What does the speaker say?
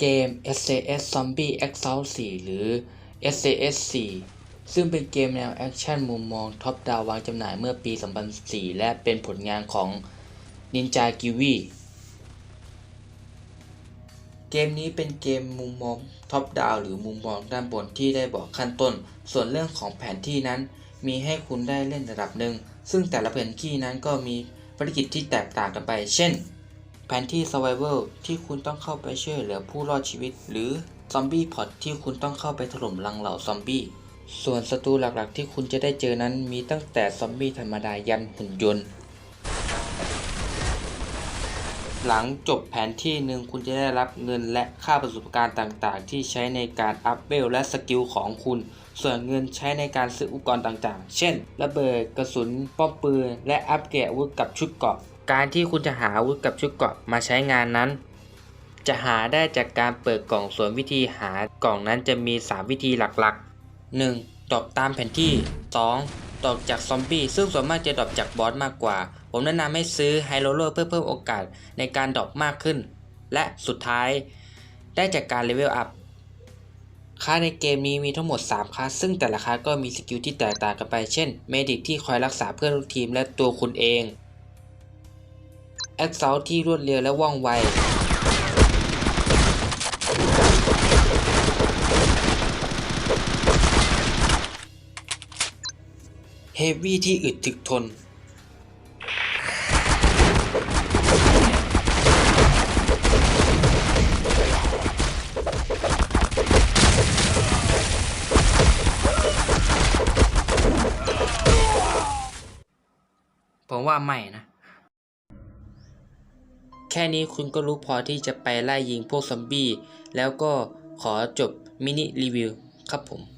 เกม SAS Zombie Exalt 4 หรือ SAS 4 ซึ่งเป็นเกมแนวแอคชั่นมุมมองท็อปดาววางจำหน่ายเมื่อปี 2004 และเป็นผลงานของ Ninja g i w i เกมนี้เป็นเกมมุมมองท็อปดาวหรือมุมมองด้านบนที่ได้บอกขั้นต้น ส่วนเรื่องของแผนที่นั้น มีให้คุณได้เล่นระดับหนึ่ง ซึ่งแต่ละแผนที่นั้นก็มีภารกิจที่แตกต่างกันไป เช่น แผนที่ Survival ที่คุณต้องเข้าไปช่วยเหลือผู้รอดชีวิต หรือ Zombie Pod ที่คุณต้องเข้าไปถล่มรังเหล่าซอมบี้ ส่วนศัตรูหลักๆ ที่คุณจะได้เจอนั้นมีตั้งแต่ซอมบี้ธรรมดายันหุ่นยนต์ หลังจบแผนที่หนึ่งคุณจะได้รับเงินและค่าประสบการณ์ต่างๆ ที่ใช้ในการอัพเวลและสกิลของคุณ ส่วนเงินใช้ในการซื้ออุปกรณ์ต่างๆ เช่น ระเบิดกระสุนป้อมปืน และอัปเกรดอาวุธกับชุดเกราะ การที่คุณจะหาอาวุธกับชุดเกราะมาใช้งานนั้น จะหาได้จากการเปิดกล่องส่วนวิธีหากล่องนั้นจะมี 3 วิธีหลักๆ 1. ดรอปตามแผนที่ 2. ดรอปจากซอมบี้ซึ่งส่วนมากจะดรอปจากบอสมากกว่า ผมแนะนำให้ซื้อไฮโลโลเพื่อเพิ่มโอกาสในการดรอปมากขึ้น และสุดท้าย ได้จากการเลเวลอัพค่าในเกมนี้มีทั้งหมด 3คลาสซึ่งแต่ละคลาสก็มีสกิลที่แตกต่างกันไป เช่น เมดิกที่คอยรักษาเพื่อนร่วมทีมและตัวคุณเอง แอคเซลที่รวดเร็วและว่องไว เฮฟวี่ที่อึดถึกทน ผมว่าไม่นะ ค่นี้คุณก็รู้พอที่จะไปไล่ยิงพวกซอมบี้ แล้วก็ขอจบมินิรีวิวครับผม